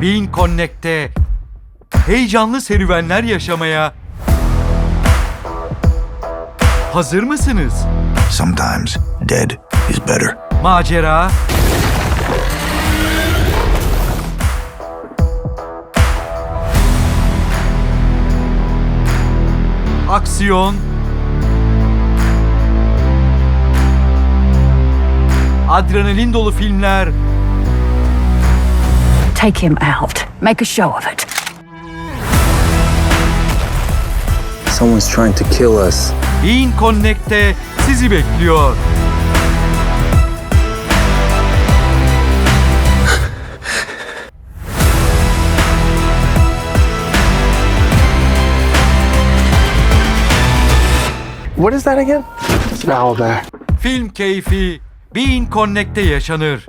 Bean Connect'te heyecanlı serüvenler yaşamaya hazır mısınız? Sometimes dead is better. Macera, aksiyon, adrenalin dolu filmler Take him out. Make a show of it. Someone's trying to kill us. Bean Connect'te sizi bekliyor. What is that again? It's an owl bear. Film keyfi Bean Connect'te yaşanır.